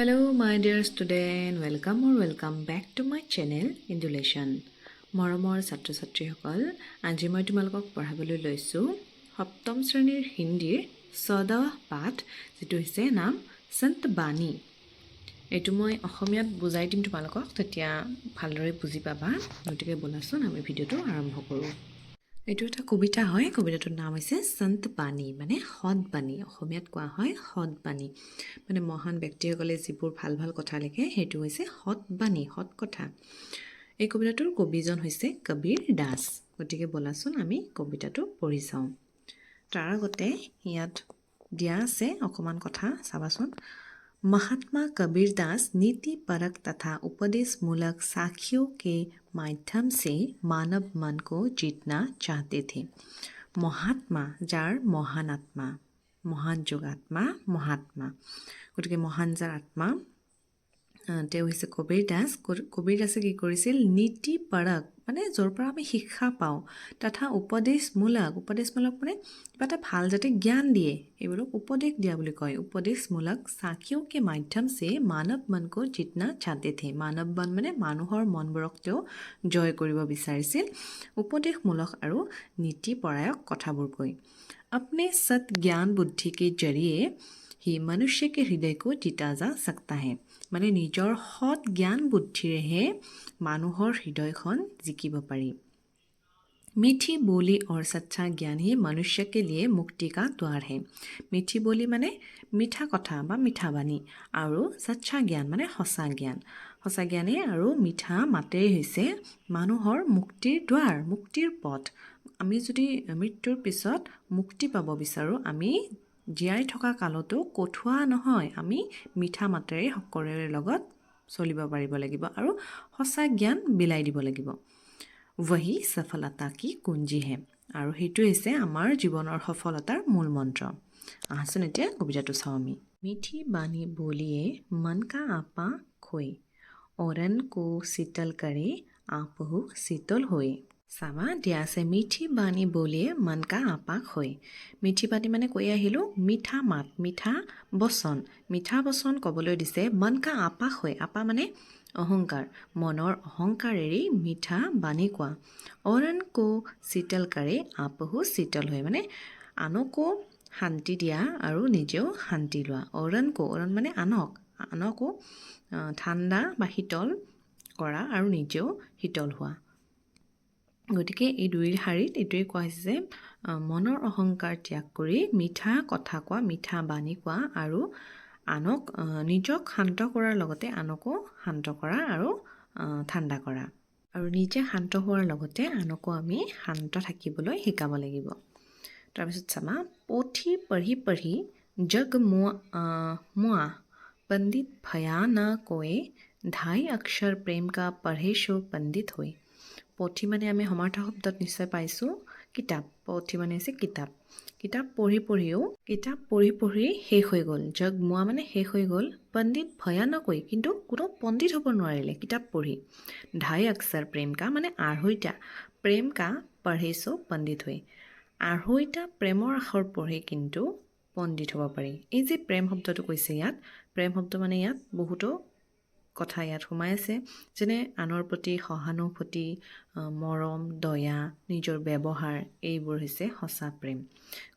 Hello, my dear student. Welcome or welcome back to my channel Indulation. মৰমৰ ছাত্ৰ ছাত্ৰীসকল আজি মই তোমালোকক পঢ়াবলৈ লৈছোঁ সপ্তম শ্ৰেণীৰ হিন্দীৰ চদহ পাঠ যিটো হৈছে নাম সন্ত বাণী এইটো মই অসমীয়াত বুজাই দিম তোমালোকক তেতিয়া ভালদৰে বুজি পাবা গতিকে ব'লাচোন আমি ভিডিঅ'টো আৰম্ভ কৰোঁ এইটো এটা কবিতা হয়। কবিতাটোৰ নাম হৈছে সন্তবাণী মানে সদবাণী অসমীয়াত কোৱা হয় সদবাণী মানে মহান ব্যক্তিসকলে যিবোৰ ভাল ভাল কথা লিখে সেইটো হৈছে সদবাণী সৎ কথা। এই কবিতাটোৰ কবিজন হৈছে কবিৰ দাস। গতিকে ব'লাচোন আমি কবিতাটো পঢ়ি চাওঁ। তাৰ আগতে ইয়াত দিয়া আছে অকণমান কথা চাবাচোন। মহাত্মা কবিৰ দাস নীতি পৰক তথা উপদেশমূলক সাক্ষীও কে माध्यम से मानव मन को जीतना चाहते थे মহাত্মা যাৰ মহান আত্মা মহান যোগ আত্মা মহাত্মা গতিকে মহান যাৰ আত্মা আহ, তেওঁ হৈছে কবীৰ দাস ক- কবীৰ দাসে কি কৰিছিল নীতি পাৰক মানে য'ৰ পৰা আমি শিক্ষা পাওঁ তথা উপদেশমূলক উপদেশমূলক মানে কিবা এটা ভাল যাতে জ্ঞান দিয়ে এইবোৰক উপদেশ দিয়া বুলি কয় উপদেশমূলক চাকিও কে মাধ্যম চে মানৱ মনকো জিতনা চাহতে থে মানৱ মন মানে মানুহৰ মনবোৰক তেওঁ জয় কৰিব বিচাৰিছিল উপদেশমূলক আৰু নীতিপৰায়ক কথাবোৰ কৈ अपने सत ज्ञान बुद्धि के जरिए ही मनुष्य के हृदय को जीता जा सकता है মানে নিজৰ সৎ জ্ঞান বুদ্ধিৰেহে মানুহৰ হৃদয়খন জিকিব পাৰি मीठी बोली और सच्चा ज्ञान ही मनुष्य के लिए मुक्ति का द्वार है মিঠি বলি মানে মিঠা কথা বা মিঠা বাণী আৰু সচ্চা জ্ঞান মানে সঁচা জ্ঞান সঁচা জ্ঞানে আৰু মিঠা মাতেই হৈছে মানুহৰ মুক্তিৰ দুৱাৰ মুক্তিৰ পথ আমি যদি মৃত্যুৰ পিছত মুক্তি পাব বিচাৰোঁ আমি জীয়াই থকা কালতো কঠোৱা নহয়। আমি মিঠা মাতেৰে সকলোৰে লগত চলিব পাৰিব লাগিব আৰু সঁচা জ্ঞান বিলাই দিব লাগিব। ৱহি সফলতা কি কুঞ্জীহে? আৰু সেইটো হৈছে আমাৰ জীৱনৰ সফলতাৰ মূল মন্ত্ৰ। আহাচোন এতিয়া কবিতাটো চাওঁ আমি। মিঠি বাণী বলিয়ে মন কা আপা খৈ অৰণ কো চিতল কৰে আপহু চিতল হৈ। চাবা দিয়া আছে। মিঠি বাণী বলিয়ে মন কা আপা খৈ মিঠি বাণী মানে কৈ আহিলোঁ মিঠা মাত মিঠা বচন। মিঠা বচন ক'বলৈ দিছে মন কা আপা হৈ। আপা মানে অহংকাৰ। মনৰ অহংকাৰেৰেই মিঠা বাণী কোৱা। অৰণ কো শীতল কাৰে আপহু শীতল হয় মানে আনকো শান্তি দিয়া আৰু নিজেও শান্তি লোৱা। অৰণ কো অৰণ মানে আনক। আনকো ঠাণ্ডা বা শীতল কৰা আৰু নিজেও শীতল হোৱা। গতিকে এই দুই শাৰীত এইটোৱে কোৱা হৈছে যে মনৰ অহংকাৰ ত্যাগ কৰি মিঠা কথা কোৱা, মিঠা বাণী কোৱা আৰু আনক নিজক শান্ত কৰাৰ লগতে আনকো শান্ত কৰা আৰু ঠাণ্ডা কৰা। আৰু নিজে শান্ত হোৱাৰ লগতে আনকো আমি শান্ত থাকিবলৈ শিকাব লাগিব। তাৰপিছত চাবা, পুথি পঢ়ি পঢ়ি জগ মোৱা মোৱা, পণ্ডিত ভয়া ন কয়ে ঢাই অক্ষৰ প্ৰেম কা পঢ়ে সো পণ্ডিত হৈ। পুথি মানে আমি সমাৰ্থ শব্দত নিশ্চয় পাইছোঁ। কিতাপ। পুথি মানে হৈছে কিতাপ। কিতাপ পঢ়ি পঢ়িও কিতাপ পঢ়ি পঢ়ি শেষ হৈ গ'ল। জগ মোৱা মানে শেষ হৈ গ'ল। পণ্ডিত ভয়ানকৈ কিন্তু কোনো পণ্ডিত হ'ব নোৱাৰিলে কিতাপ পঢ়ি। ঢাই অক্ষৰ প্ৰেম কা মানে আঢ়ৈটা। প্ৰেম কা পঢ়িছোঁ পণ্ডিত হৈ। আঢ়ৈটা প্ৰেমৰ আখৰ পঢ়ি কিন্তু পণ্ডিত হ'ব পাৰি। এই যে প্ৰেম শব্দটো কৈছে ইয়াত প্ৰেম শব্দ মানে ইয়াত বহুতো কথা ইয়াত সোমাই আছে যেনে আনৰ প্ৰতি সহানুভূতি মৰম দয়া নিজৰ ব্যৱহাৰ এইবোৰ হৈছে সঁচা প্ৰেম।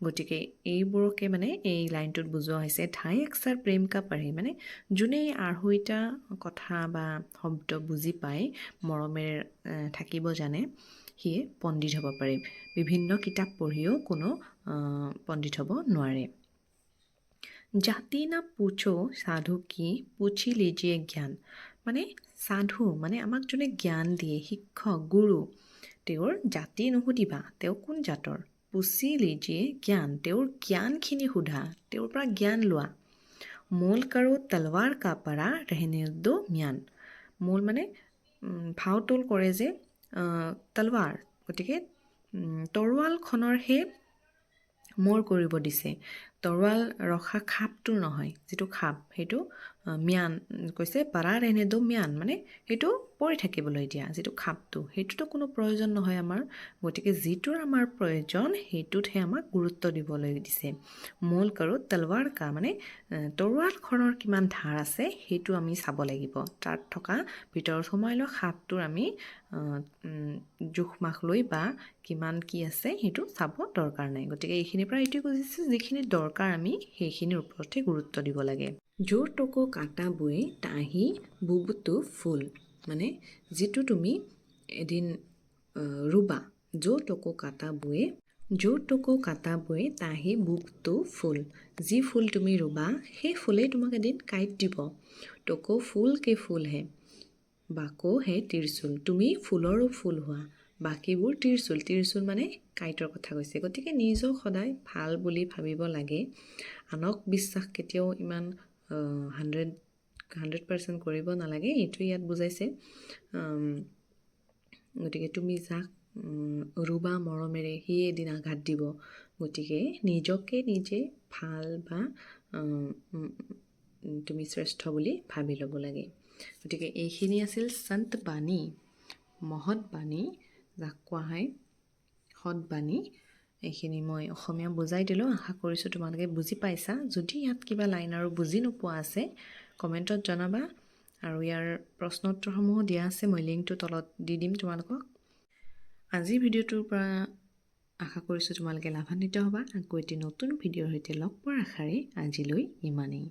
গতিকে এইবোৰকে মানে এই লাইনটোত বুজোৱা হৈছে ঠাই একচাৰ প্ৰেম কা পাৰি মানে যোনে এই আঢ়ৈটা কথা বা শব্দ বুজি পায় মৰমেৰে থাকিব জানে সিয়ে পণ্ডিত হ'ব পাৰে। বিভিন্ন কিতাপ পঢ়িও কোনো পণ্ডিত হ'ব নোৱাৰে। জাতি না পুছো সাধু কি? পুছি লিজিয়ে জ্ঞান। মানে সাধু মানে আমাক যোনে জ্ঞান দিয়ে শিক্ষক গুৰু তেওঁৰ জাতি নুসুধিবা। তেওঁ কোন জাতৰ? পুচি লিজিয়ে জ্ঞান। তেওঁৰ জ্ঞানখিনি সোধা। তেওঁৰ পৰা জ্ঞান লোৱা। মূল কাৰো তলৱাৰ কা পাৰা ৰেহনে দো ম্যান। মূল মানে উম, ভাওতোল কৰে যে তলৱাৰ। গতিকে উম, তৰোৱালখনৰ সেই মোৰ কৰিব দিছে। তৰোৱাল ৰখা খাপটো নহয় যিটো খাপ সেইটো ম্যান কৈছে পাৰা ৰেনেদো ম্যান মানে সেইটো পৰি থাকিবলৈ দিয়া যিটো খাপটো। সেইটোতো কোনো প্ৰয়োজন নহয় আমাৰ গতিকে যিটোৰ আমাৰ প্ৰয়োজন সেইটোতহে আমাক গুৰুত্ব দিবলৈ দিছে। মুল্ক আৰু তলৱাৰ কা মানে তৰোৱালখনৰ কিমান ধাৰ আছে সেইটো আমি চাব লাগিব। তাত থকা ভিতৰত সোমাই লোৱা সাপটোৰ আমি জোখ মাখ লৈ বা কিমান কি আছে সেইটো চাব দৰকাৰ নাই। গতিকে এইখিনিৰ পৰা এইটোৱে বুজিছোঁ যিখিনি দৰকাৰ আমি সেইখিনিৰ ওপৰতহে গুৰুত্ব দিব লাগে। যোৰ টকো কাটা বুৱে তাহি বুবুটো ফুল মানে যিটো তুমি এদিন ৰুবা য'ৰ টকো কাটা বুৱে য'ৰ টকো কাটা বুৱে তাহি বুবটো ফুল যি ফুল তুমি ৰুবা সেই ফুলেই তোমাক এদিন কাঁইট দিব। টকো ফুল কে ফুল হে বাকো হে ত্ৰিশূল তুমি ফুলৰো ফুল হোৱা বাকীবোৰ ত্ৰিশূল ত্ৰিশূল মানে কাঁইটৰ কথা কৈছে। গতিকে নিজক সদায় ভাল বুলি ভাবিব লাগে। আনক বিশ্বাস কেতিয়াও ইমান হাণ্ড্ৰেড হাণ্ড্ৰেড পাৰ্চেণ্ট কৰিব নালাগে এইটো ইয়াত বুজাইছে। গতিকে তুমি যাক ৰুবা মৰমেৰে সিয়ে এদিন আঘাত দিব। গতিকে নিজকে নিজে ভাল বা তুমি শ্ৰেষ্ঠ বুলি ভাবি ল'ব লাগে। গতিকে এইখিনি আছিল সন্ত বাণী মহৎ বাণী যাক কোৱা হয়। সৎবাণী এইখিনি মই অসমীয়া বুজাই দিলোঁ। আশা কৰিছোঁ তোমালোকে বুজি পাইছা। যদি ইয়াত কিবা লাইন আৰু বুজি নোপোৱা আছে কমেণ্টত জনাবা আৰু ইয়াৰ প্ৰশ্ন উত্তৰসমূহো দিয়া আছে। মই লিংকটো তলত দি দিম তোমালোকক। আজিৰ ভিডিঅ'টোৰ পৰা আশা কৰিছোঁ তোমালোকে লাভান্বিত হ'বা। আকৌ এটি নতুন ভিডিঅ'ৰ সৈতে লগ পোৱাৰ আশাৰে আজিলৈ ইমানেই।